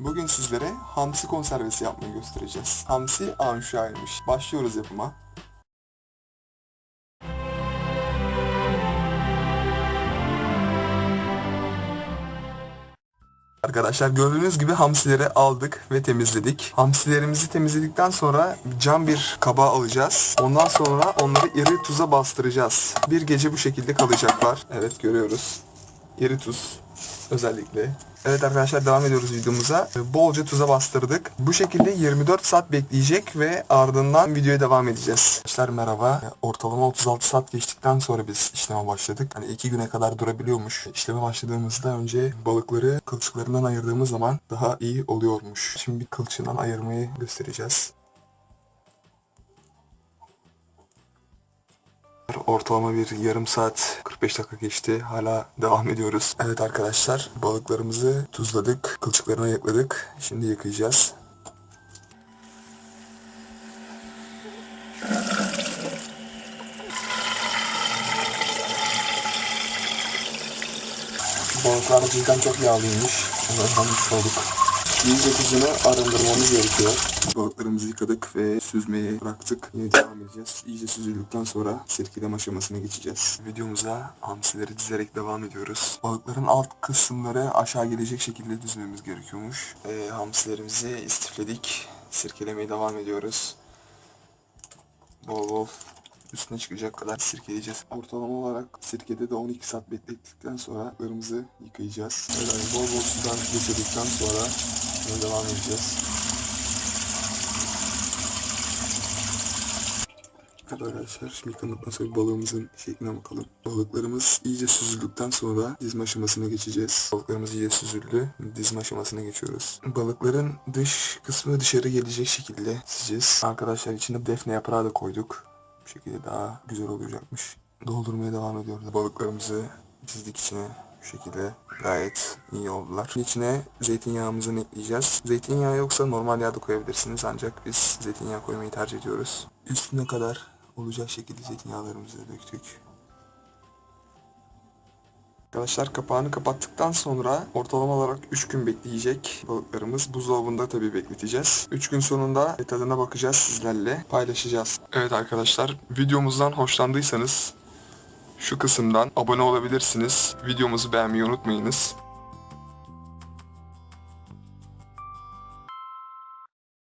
Bugün sizlere hamsi konservesi yapmayı göstereceğiz. Hamsi anşuyaymış. Başlıyoruz yapıma. Arkadaşlar gördüğünüz gibi hamsileri aldık ve temizledik. Hamsilerimizi temizledikten sonra cam bir kaba alacağız. Ondan sonra onları iri tuza bastıracağız. Bir gece bu şekilde kalacaklar. Evet görüyoruz. İri tuz özellikle. Evet arkadaşlar devam ediyoruz videomuza. Bolca tuza bastırdık. Bu şekilde 24 saat bekleyecek ve ardından videoya devam edeceğiz. Arkadaşlar merhaba. Ortalama 36 saat geçtikten sonra biz işleme başladık. Hani 2 güne kadar durabiliyormuş. İşleme başladığımızda önce balıkları kılçıklarından ayırdığımız zaman daha iyi oluyormuş. Şimdi bir kılçığından ayırmayı göstereceğiz. Ortalama bir yarım saat 45 dakika geçti. Hala devam ediyoruz. Evet arkadaşlar balıklarımızı tuzladık. Kılçıklarını ayıkladık. Şimdi yıkayacağız. Balıklar cidden çok yağlıymış. Onu öğrenmiş olduk. Tuzunu arındırmamız gerekiyor. Balıklarımızı yıkadık ve süzmeyi bıraktık. Yine devam edeceğiz. İyice süzüldükten sonra sirkeleme aşamasına geçeceğiz. Videomuza hamsileri dizerek devam ediyoruz. Balıkların alt kısımları aşağı gelecek şekilde düzmemiz gerekiyormuş. Ee, hamsilerimizi istifledik. Sirkelemeye devam ediyoruz. Bol bol üstüne çıkacak kadar sirkeleyeceğiz. Ortalama olarak sirkede de 12 saat beklettikten sonra balıklarımızı yıkayacağız. Hani bol bol sudan geçirdikten sonra yine devam edeceğiz. Evet arkadaşlar şimdi sonra balığımızın şekline bakalım. Balıklarımız iyice süzüldükten sonra dizme aşamasına geçeceğiz. Balıklarımız iyice süzüldü. Dizme aşamasına geçiyoruz. Balıkların dış kısmı dışarı gelecek şekilde dizeceğiz. Arkadaşlar içine defne yaprağı da koyduk. Bu şekilde daha güzel olacakmış. Doldurmaya devam ediyoruz. Balıklarımızı dizdik içine. Bu şekilde gayet iyi oldular. İçine zeytinyağımızı ekleyeceğiz. Zeytinyağı yoksa normal yağ da koyabilirsiniz ancak biz zeytinyağı koymayı tercih ediyoruz. Üstüne kadar olacak şekilde zeytinyağlarımızı döktük. Arkadaşlar kapağını kapattıktan sonra ortalama olarak 3 gün bekleyecek balıklarımız. Buzdolabında tabii bekleteceğiz. 3 gün sonunda tadına bakacağız sizlerle paylaşacağız. Evet arkadaşlar videomuzdan hoşlandıysanız şu kısımdan abone olabilirsiniz. Videomuzu beğenmeyi unutmayınız.